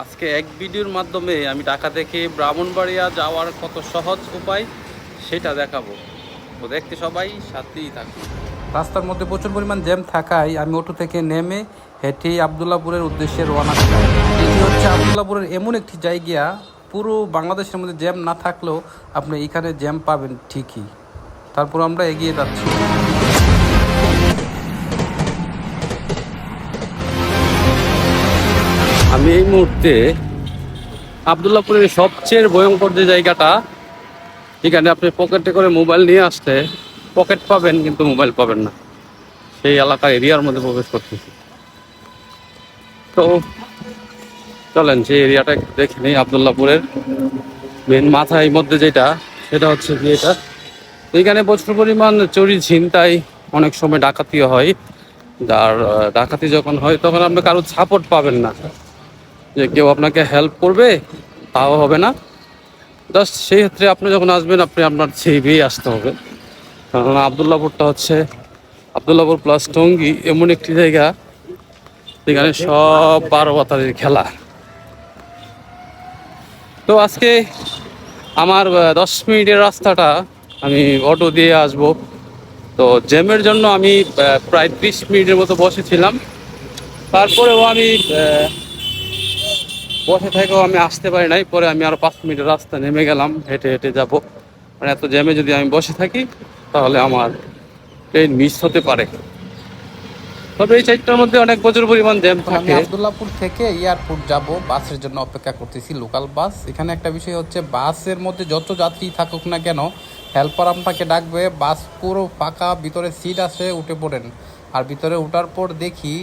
আজকে এক ভিডিওর মাধ্যমে আমি ঢাকা থেকে ব্রাহ্মণবাড়িয়া যাওয়ার কত সহজ উপায় সেটা দেখাবো। তো দেখতে সবাই, সাথেই থাকুন। রাস্তার মধ্যে প্রচুর পরিমাণ জ্যাম থাকায় আমি অটো থেকে নেমে হেঁটে আবদুল্লাপুরের উদ্দেশ্যে রওনা এটি হচ্ছে আবদুল্লাপুরের এমন একটি জায়গা, পুরো বাংলাদেশের মধ্যে জ্যাম না থাকলেও আপনি এখানে জ্যাম পাবেন ঠিকই। তারপর আমরা এগিয়ে যাচ্ছি। আমি এই মুহূর্তে আবদুল্লাপুরের সবচেয়ে ভয়ঙ্কর যে জায়গাটা, এখানে আপনি পকেটে করে মোবাইল নিয়ে আসতে পকেট পাবেন কিন্তু মোবাইল পাবেন না। সেই এলাকা এরিয়ার মধ্যে প্রবেশ করতেছি। তো চলেন সেই এরিয়াটা দেখে নিই, আবদুল্লাপুরের মেন মাথায় মধ্যে যেটা, সেটা হচ্ছে কি এটা। এখানে প্রচুর পরিমাণ চুরি, ছিনতাই, অনেক সময় ডাকাতিও হয়। আর ডাকাতি যখন হয় তখন আপনি কারোর সাপোর্ট পাবেন না। যে কেউ আপনাকে হেল্প করবে, তাও হবে না। জাস্ট সেই ক্ষেত্রে আপনি যখন আসবেন, আপনি আপনার ছেবেই আসতে হবে। কারণ আবদুল্লাপুরটা হচ্ছে আবদুল্লাপুর প্লাস টঙ্গি এমন একটি জায়গা, যেখানে সব বারো বাতারের খেলা। তো আজকে আমার দশ মিনিটের রাস্তাটা আমি অটো দিয়ে আসব। তো জ্যামের জন্য আমি প্রায় ত্রিশ মিনিটের মতো বসেছিলাম তারপরেও আমি বসে থেকেও আমি আসতে পারি নাই। পরে আমি আরও পাঁচ মিনিট রাস্তা নেমে গেলাম হেঁটে হেঁটে যাব। মানে এত জ্যামে যদি আমি বসে থাকি তাহলে আমার ট্রেন মিস হতে পারে। তবে এই সাইডটার মধ্যে অনেক প্রচুর পরিমাণ জ্যাম থাকে। আবদুল্লাপুর থেকে এয়ারপোর্ট যাব বাসের জন্য অপেক্ষা করতেছি লোকাল বাস এখানে একটা বিষয় হচ্ছে বাসের মধ্যে যত যাত্রী থাকুক না কেন হেল্পার আপনাকে ডাকবে বাস পুরো ফাঁকা ভিতরে সিট আছে উঠে পড়েন। আর ভিতরে ওঠার পর দেখি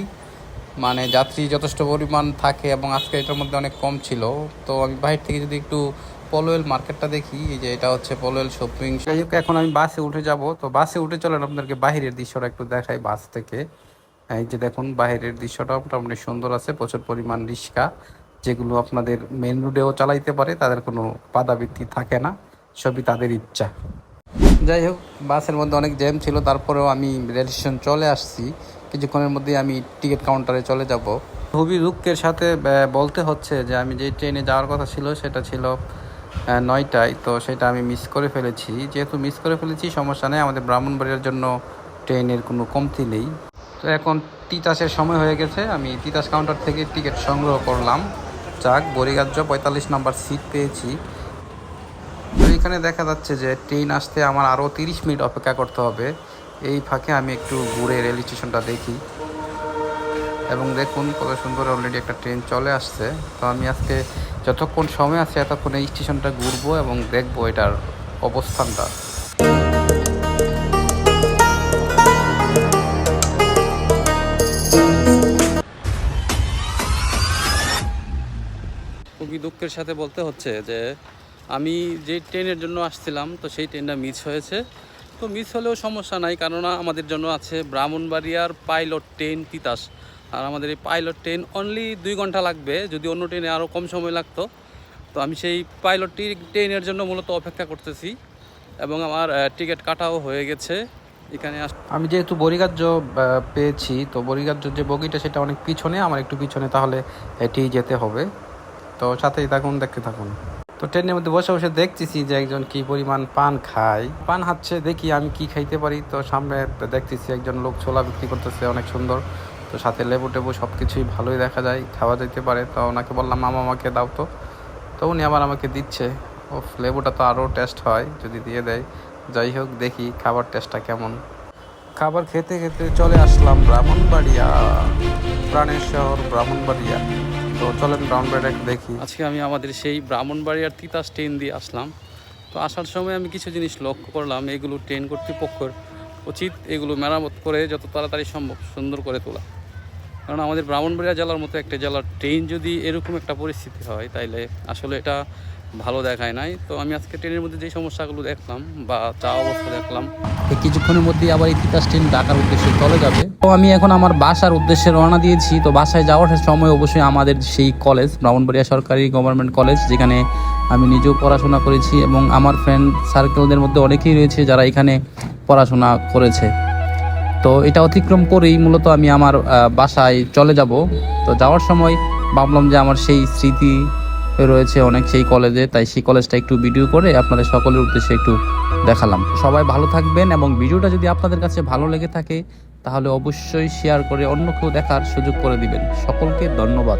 মানে যাত্রী যথেষ্ট পরিমাণ থাকে এবং আজকে এটার মধ্যে অনেক কম ছিল। তো আমি বাইরে থেকে যদি একটু পলোয়েল মার্কেটটা দেখি, এই যে এটা হচ্ছে পলোয়েল শপিং। যাই হোক, এখন আমি বাসে উঠে যাব। তো বাসে উঠে চলেন, আপনাদেরকে বাইরের দৃশ্যটা একটু দেখাই বাস থেকে। এই যে দেখুন বাইরের দৃশ্যটা মোটামুটি সুন্দর আছে, প্রচুর পরিমাণ রিক্সা, যেগুলো আপনাদের মেন রোডেও চালাইতে পারে, তাদের কোনো বাধাবৃত্তি থাকে না, সবই তাদের ইচ্ছা। যাই হোক, বাসের মধ্যে অনেক জ্যাম ছিল, তারপরেও আমি রেল স্টেশন চলে আসছি। কিছুক্ষণের মধ্যে আমি টিকিট কাউন্টারে চলে যাব। খুবই দুঃখের সাথে বলতে হচ্ছে যে আমি যে ট্রেনে যাওয়ার কথা ছিল সেটা ছিল নয়টায়। তো সেটা আমি মিস করে ফেলেছি। যেহেতু মিস করে ফেলেছি, সমস্যা নেই। আমাদের ব্রাহ্মণবাড়িয়ার জন্য ট্রেনের কোনো কমতি নেই। তো এখন তিতাসের সময় হয়ে গেছে। আমি তিতাস কাউন্টার থেকে টিকিট সংগ্রহ করলাম। যাক, বরিগাজ্য পঁয়তাল্লিশ নাম্বার সিট পেয়েছি। তো এখানে দেখা যাচ্ছে যে ট্রেন আসতে আমার আরও তিরিশ মিনিট অপেক্ষা করতে হবে। এই ফাঁকে আমি একটু ঘুরে রেল স্টেশনটা দেখি। এবং দেখুন কত সুন্দর অলরেডি একটা ট্রেন চলে আসছে। তো আমি আজকে যতক্ষণ সময় আছে এতক্ষণ এই স্টেশনটা ঘুরবো এবং দেখব এটার অবস্থানটা। খুবই দুঃখের সাথে বলতে হচ্ছে যে, আমি যে ট্রেনের জন্য আসছিলাম, তো সেই ট্রেনটা মিস হয়েছে। তো মিস হলেও সমস্যা নাই, কেননা আমাদের জন্য আছে ব্রাহ্মণবাড়িয়ার পাইলট ট্রেন তিতাস। আর আমাদের এই পাইলট ট্রেন অনলি দুই ঘণ্টা লাগবে, যদি অন্য ট্রেনে আরও কম সময় লাগতো। তো আমি সেই পাইলট ট্রেনের জন্য মূলত অপেক্ষা করতেছি, এবং আমার টিকিট কাটাও হয়ে গেছে। এখানে আমি যেহেতু বরিগাজ্য পেয়েছি, তো বরিগাজ্য যে বগিটা সেটা অনেক পিছনে, আমার একটু পিছনে, তাহলে এটি যেতে হবে। তো সাথেই থাকুন, দেখতে থাকুন। তো ট্রেনের মধ্যে বসে বসে দেখতেছি যে একজন কি পরিমাণ পান খায়। পান হাচ্ছে দেখি আমি কি খাইতে পারি। তো সামনে দেখতেছি একজন লোক ছোলা বিক্রি করতেছে, অনেক সুন্দর। তো সাথে লেবু টেবু সব কিছুই ভালোই দেখা যায়, খাওয়া যেতে পারে। তো ওনাকে বললাম, মামা, আমাকে দাও তো। তো উনি আবার আমাকে দিচ্ছে। ও লেবুটা তো আরও টেস্ট হয়, যদি দিয়ে দেয়। যাই হোক, দেখি খাবার টেস্টটা কেমন। খাবার খেতে খেতে চলে আসলাম ব্রাহ্মণবাড়িয়া, প্রাণের শহর ব্রাহ্মণবাড়িয়া। তো চলেন ব্রাহ্মণবাড়িয়া একটু দেখি। আজকে আমি আমাদের সেই ব্রাহ্মণবাড়িয়ার তিতাস ট্রেন দিয়ে আসলাম। তো আসার সময় আমি কিছু জিনিস লক্ষ্য করলাম, এগুলো ট্রেন কর্তৃপক্ষের উচিত, এগুলো মেরামত করে যত তাড়াতাড়ি সম্ভব সুন্দর করে তোলা। কারণ আমাদের ব্রাহ্মণবাড়িয়া জেলার মতো একটা জেলার ট্রেন যদি এরকম একটা পরিস্থিতি হয়, তাইলে আসলে এটা ভালো দেখায় নাই। তো আমি আজকে ট্রেনের মধ্যে যে সমস্যাগুলো দেখলাম বা চা অবস্থা দেখলাম কিছুক্ষণের মধ্যেই আবার এই তিতাস ট্রেন ঢাকার উদ্দেশ্যে চলে যাবে। তো আমি এখন আমার বাসার উদ্দেশ্যে রওনা দিয়েছি। তো বাসায় যাওয়ার সময় অবশ্যই আমাদের সেই কলেজ, ব্রাহ্মণবাড়িয়া সরকারি গভর্নমেন্ট কলেজ যেখানে আমি নিজেও পড়াশোনা করেছি এবং আমার ফ্রেন্ড সার্কেলদের মধ্যে অনেকেই রয়েছে যারা এখানে পড়াশোনা করেছে। তো এটা অতিক্রম করেই মূলত আমি আমার বাসায় চলে যাব। তো যাওয়ার সময় ভাবলাম যে আমার সেই স্মৃতি রয়েছে অনেক সেই কলেজে, তাই সেই কলেজটা একটু ভিডিও করে আপনাদের সকলের উদ্দেশ্যে একটু দেখালাম। সবাই ভালো থাকবেন এবং ভিডিওটা যদি আপনাদের কাছে ভালো লেগে থাকে, তাহলে অবশ্যই শেয়ার করে অন্য কেউ দেখার সুযোগ করে দিবেন। সকলকে ধন্যবাদ।